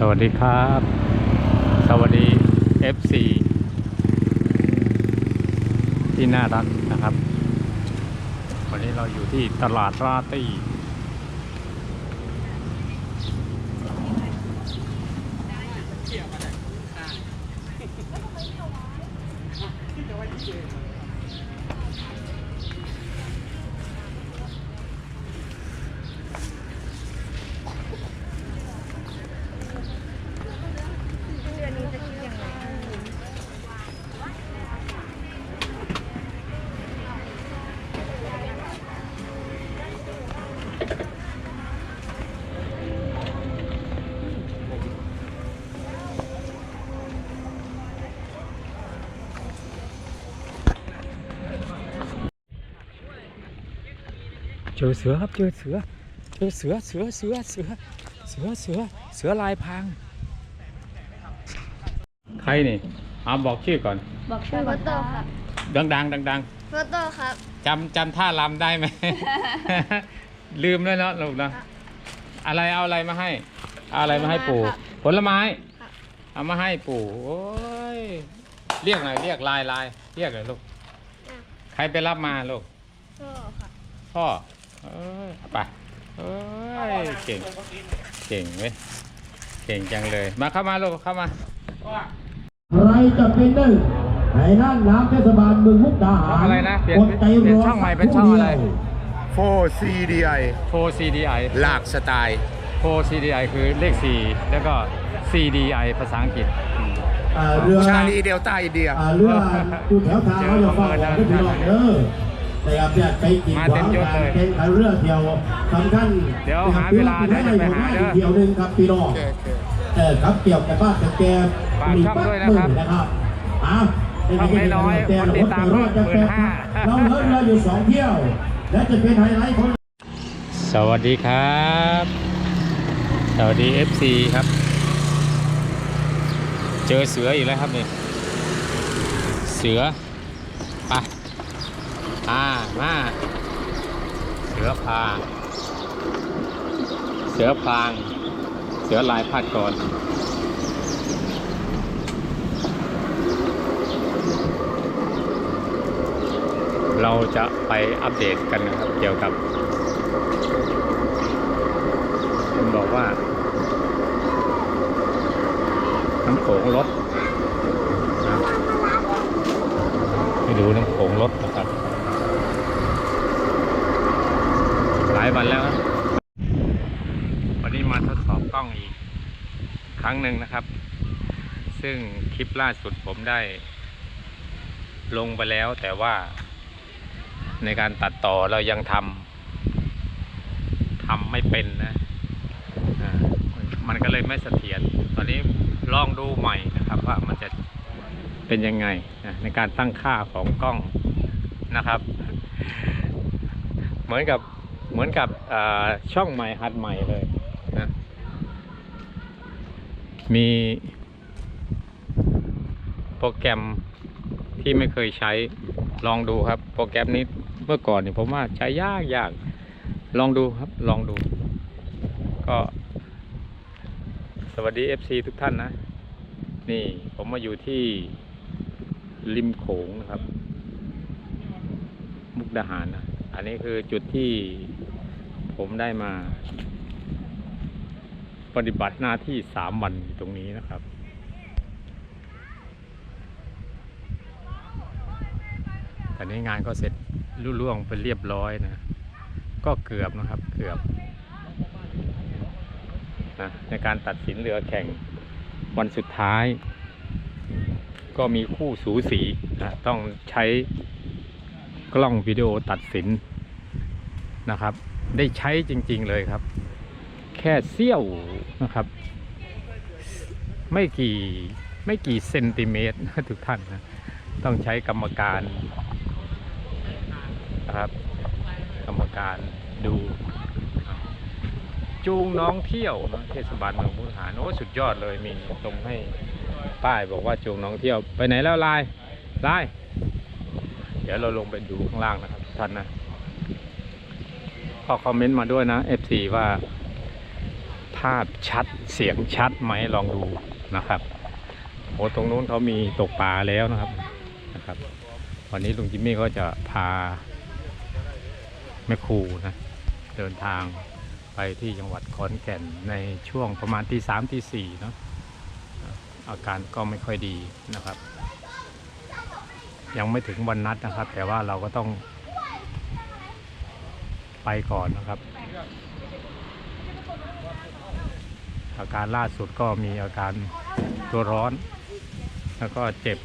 สวัสดีครับ สวัสดี FC ที่น่ารักนะครับ วันนี้เราอยู่ที่ตลาดราตี เจอเสือครับเจอเสือเจอเสือเสือเสือเสือเสือเสือเสือลายพราง ใครนี่เอาบอกชื่อก่อน บอกชื่อโฟก่อนโต้ครับดังๆดังโฟโต้ครับๆจำจำท่ารำได้ไหม ลืมแล้วเนาะลูกเนาะอะไรเอาอะไรมาให้เอาอะไรมาให้ปู่ครับผลไม้ครับเอามาให้ปู่โอ้ยเรียกหน่อยเรียกลายลายเรียกเลยลูกอะใครไปรับมาลูกโซ่ครับพ่อ เอ้ยเอาไปเอ้ยเก่งเก่งเว้ยเก่งจังเลย มาเข้ามาลูกเข้ามาใครจะเป็นหนึ่งในนั่นน้ำเทศบาลเมืองมุกดาหารอะไรนะเปลี่ยนอดใจเปลี่ยนรช่องใหม่เป็นช่องอะไรโฟ CDI 4 CDI หลากสไตล์ 4 CDI คือเลข 4 แล้วก็ CDI ภาษาอังกฤษอืมอ่าเรือชาลีเดลต้าอินเดียอ่าเรืออยู่แถวทางเขาจะฟังบอกไม่ถึงหรอกเด้อ แต่อาเนี่ยไปกินมาขเต็วามงยศการเลยเป็นขันเรือเที่ยวสำคัญเดี๋ยวหาเวลาเดี๋ยวจะไปหาเด้อเที่ยวหนึ่งครับพี่น้องเออครับเกี่ยวกับบ้านกับแกฝากช่องด้วยนะครับนะครับอะช่องน้อยๆคนติดตามเพิ่ม15,000เราเหลือเรืออยู่สองเที่ยว และจะเป็นไฮไลท์ของสวัสดีครับ สวัสดี FC ครับ เจอเสืออีกแล้วครับนี่เสือไป อ่ามาเสือพางเสือพราง เสือลายพาดก่อนเราจะไปอัปเดตกันนะครับ เกี่ยวกับคุณบอกว่าน้ำโขงรถนะไปดูน้ำโขงรถนะครับ หลายวันแล้วนะวั นี้มาทดสอบกล้องอีกครั้งหนึ่งนะครับ ซึ่งคลิปล่าสุดผมได้ ลงไปแล้วแต่ว่า ในการตัดต่อเรายังทำทำไม่เป็นนะมันก็เลยไม่เสถียรตอนนี้ลองดูใหม่นะครับว่ามันจะเป็นยังไงนะในการตั้งค่าของกล้องนะครับ เหมือนกับเหมือนกับช่องใหม่หัดใหม่เลย มีโปรแกรมที่ไม่เคยใช้ลองดูครับ โปรแกรมนี้เมื่อก่อนเนี่ยผมว่าใช้ยากยากลองดูครับลองดู ก็สวัสดี FC ทุกท่านนะ นี่ผมมาอยู่ที่ริมโขงนะครับ มุกดาหารนะ อันนี้คือจุดที่ผมได้มา ปฏิบัติหน้าที่สามวันอยู่ตรงนี้นะครับ แตอนนี้งานก็เสร็จลุล่วงไปเรียบร้อยนะ ก็เกือบนะครับเกือบนะในการตัดสินเรือแข่งวันสุดท้าย ก็มีคู่สูสีนะต้องใช้กล้องวิดีโอตัดสินนะครับ ได้ใช้จริง ๆ เลยครับ แค่เสี้ยวนะครับ ไม่กี่ไม่กี่เซนติเมตรทุกท่านนะต้องใช้กรรมการนะครับ กรรมการดู จูงน้องเที่ยวเทศบาลเมืองมุกดาหารโอ้สุดยอดเลยมีตรงให้ป้ายบอกว่าจูงน้องเที่ยวไปไหนแล้วลายลายเดี๋ยวเราลงไปดูข้างล่างนะครับทุกท่านนะขอคอมเมนต์มาด้วยนะ F4 ว่า ภาพชัดเสียงชัดไหมลองดูนะครับโอ้ตรงนู้นเขามีตกปลาแล้วนะครับนะครับ วันนี้ลุงจิมมี่ก็จะพาแม่ครูนะเดินทางไปที่จังหวัดขอนแก่นในช่วงประมาณตีสามตีสี่เนาะอาการก็ไม่ค่อยดีนะครับ ยังไม่ถึงวันนัดนะครับ แต่ว่าเราก็ต้องไปก่อนนะครับ อาการล่าสุดก็มีอาการตัวร้อน แล้วก็เจ็บ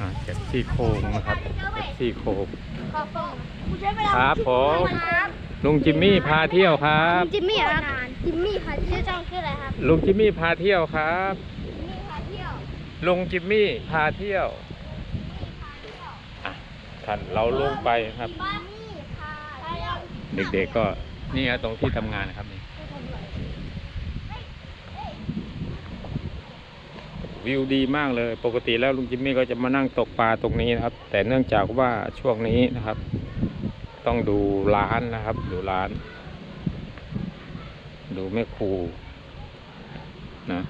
อ่าเจ็บซี่โครงนะครับเจ็บซี่โครงขอบคุณครับผมครับลุงจิมมี่พาเที่ยวครับจิมมี่ครับจิมมี่ค่ะชื่อจ้องชื่ออะไรครับลุงจิมมี่พาเที่ยวครับจิมมี่พาเที่ยวลุงจิมมี่พาเที่ยวอะท่านเราลงไปครับจิมมี่พาเที่ยวเด็กๆก็นี่ฮะตรงที่ทำงานนะครับนี่ วิวดีมากเลย ปกติแล้วลุงจิมมี่ก็จะมานั่งตกปลาตรงนี้นะครับ แต่เนื่องจากว่าช่วงนี้นะครับ ต้องดูร้านนะครับ ดูร้าน ดูแม่ครูนะ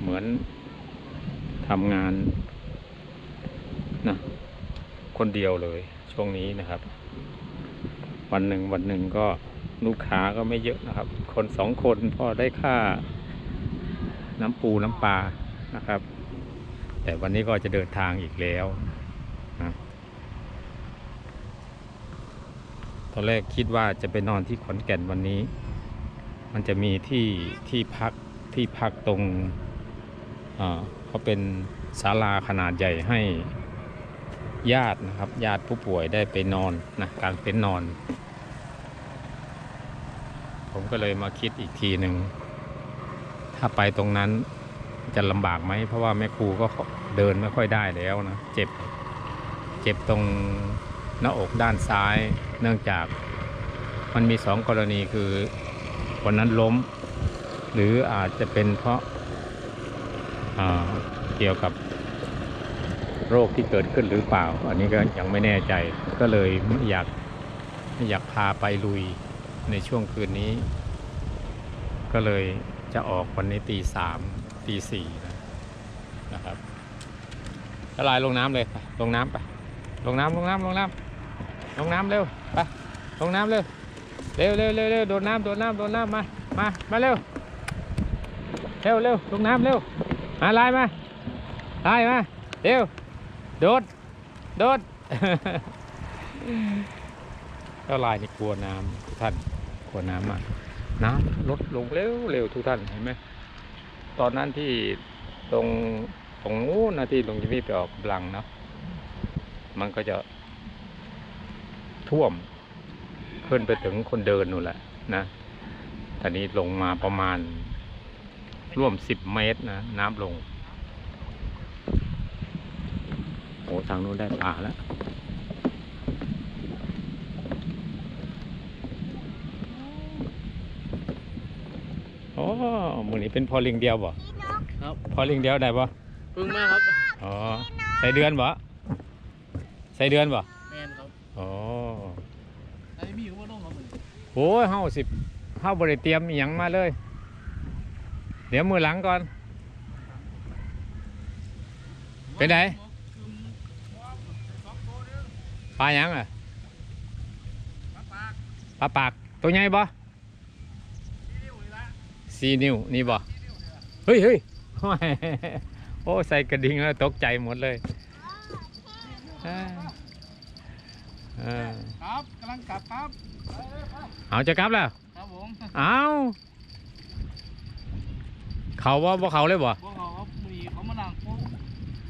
เหมือนทำงานนะคนเดียวเลยช่วงนี้นะครับ วันหนึ่งวันหนึ่งก็ลูกค้าก็ไม่เยอะนะครับ คนสองคนพอได้ค่า น้ำปูน้ำปลานะครับ แต่วันนี้ก็จะเดินทางอีกแล้วนะตอนแรกคิดว่าจะไปนอนที่ขอนแก่นวันนี้ มันจะมีที่ที่พักที่พักตรงอ่าเขาเป็นศาลาขนาดใหญ่ให้ญาตินะครับญาติผู้ป่วยได้ไปนอนนะการเป็นท์นอน ผมก็เลยมาคิดอีกทีหนึ่ง ถ้าไปตรงนั้นจะลำบากไหมเพราะว่าแม่ครูก็เดินไม่ค่อยได้แล้วนะเจ็บเจ็บตรงหน้าอกด้านซ้าย เนื่องจากมันมีสองกรณีคือวันนั้นล้ม หรืออาจจะเป็นเพราะาเกี่ยวกับโรคที่เกิดขึ้นหรือเปล่า อันนี้ก็ยังไม่แน่ใจก็เลยไม่อยากไม่อยากพาไปลุยในช่วงคืนนี้ ก็เลย จะออกวันนี้ตีสามตีสี่นะนะครับละลายลงน้ำเลยไปลงน้ำไปลงน้ำลงน้ำลงน้ำลงน้ำเร็วไปลงน้ำเร็วเร็วเร็วเร็วเร็วโดดน้ำโดดน้ำโดดน้ำมามามาเร็วเร็วเร็วลงน้ำเร็วมาลายมาลายมาเร็วโดดโดดก็ลายนี่กลัวน้ำทุกท่านกลัวน้ำมาก น้ำลดลงเร็วเร็วทุกท่านเห็นไหมตอนนั้นที่ตรงตรงนู้นนะที่ลงยิมีไปออกกำลังเนาะมันก็จะท่วมขึ้นไปถึงคนเดินนู่นแหละนะตอนนี้ลงมาประมาณร่วมสิบเมตรนะน้ำลงโอ้ทางนู้นได้ปลาแล้ว อ้มือนี้เป็นพอลิงเดียวบ่ครับพอลิงเดียวได้บ่เพึ่งมาครับอ๋อใส่เดือนบ่ใส่เดือนบ่แมนครับอ๋อไอ้มีอยู่ว่าน้องครับผมโอ้ยเฮาสิเฮาบ่ได้เตรียมอหยังมาเลย เดี๋ยวมือหลังก่อน เป็นไง ปลาหยังอะปลาปากตัวใหญ่บ่ สี่นิ้วนี่บ่เฮ้ยเฮ้ยโอ้ยโอ้ใส่กระดิ่งแล้วตกใจหมดเลยอ่าอ่าครับกำลังกลับครับเอาจะกลับแล้วครับผมเอาเขาว่าบ่เขาเลยบ่พวกเขาครับมีเขามานั่งโป๊ะ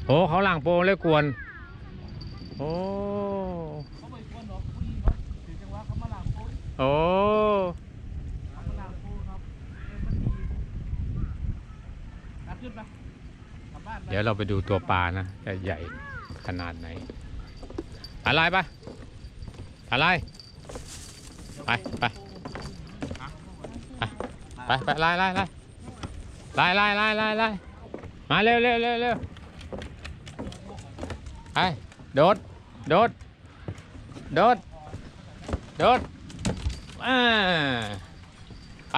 โอ้เขาล่างโปงเลยกวนโอ้เขาไปกวนดอกผู้หญิงครับถึงจังหวะเขามานั่งโป๊ะโอ้ เขามานั่งโป๊ะครับเออมันดีกลับขึ้นไปกลับบ้านไป เดี๋ยวเราไปดูตัวปลานะ จะใหญ่ขนาดไหน อะไรปะอะไร ไปไปไปไปไล่ไล่ไล่ไล่ไล่ไล่ไล่ไล่มาเร็วเร็วเร็วเร็วไปโดด โดด โดด โดดอ่าไป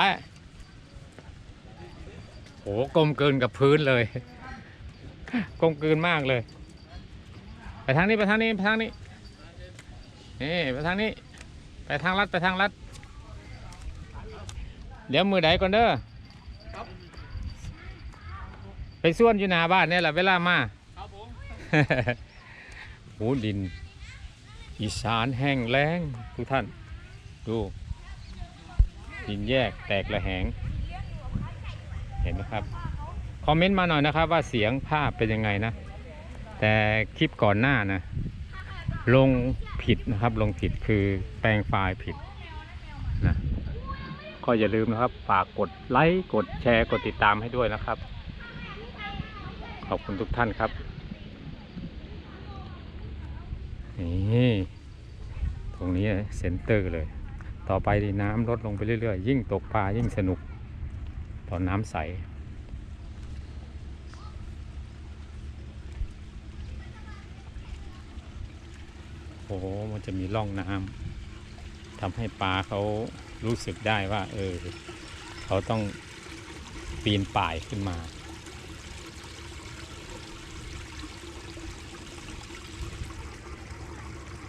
โหกลมเกินกับพื้นเลย กลมเกินมากเลย ไปทางนี้ไปทางนี้ไปทางนี้นี่ไปทางนี้ ไปทางลัดไปทางลัด เดี๋ยวมือใดก่อนเด้อไปส่วนอยู่หน้าบ้านเนี่ยแหละเวลามาครับผมโหดิน อีสานแห้งแล้งทุกท่าน ดู ดินแยกแตกระแหง เห็นไหมครับ คอมเมนต์มาหน่อยนะครับ ว่าเสียงภาพเป็นยังไงนะ แต่คลิปก่อนหน้านะ ลงผิดนะครับ ลงผิดคือแปลงไฟล์ผิดนะก็อย่าลืมนะครับ ฝากกดไลค์กดแชร์กดติดตามให้ด้วยนะครับ ขอบคุณทุกท่านครับนี่ตรงนี้เซ็นเตอร์เลย ต่อไปดีน้ำลดลงไปเรื่อยๆ ยิ่งตกปลายิ่งสนุก อนน้ำใส โอ้โหมันจะมีร่องน้ำทำให้ปลาเขารู้สึกได้ว่า เออ เขาต้องปีนป่ายขึ้นมา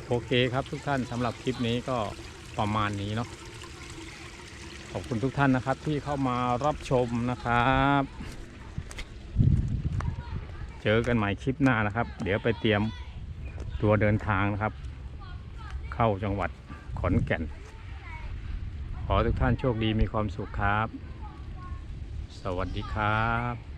โอเคครับทุกท่านสำหรับคลิปนี้ก็ประมาณนี้เนาะ ขอบคุณทุกท่านนะครับที่เข้ามารับชมนะครับ เจอกันใหม่คลิปหน้านะครับ เดี๋ยวไปเตรียมตัวเดินทางนะครับ เข้าจังหวัดขอนแก่น ขอทุกท่านโชคดีมีความสุขครับ สวัสดีครับ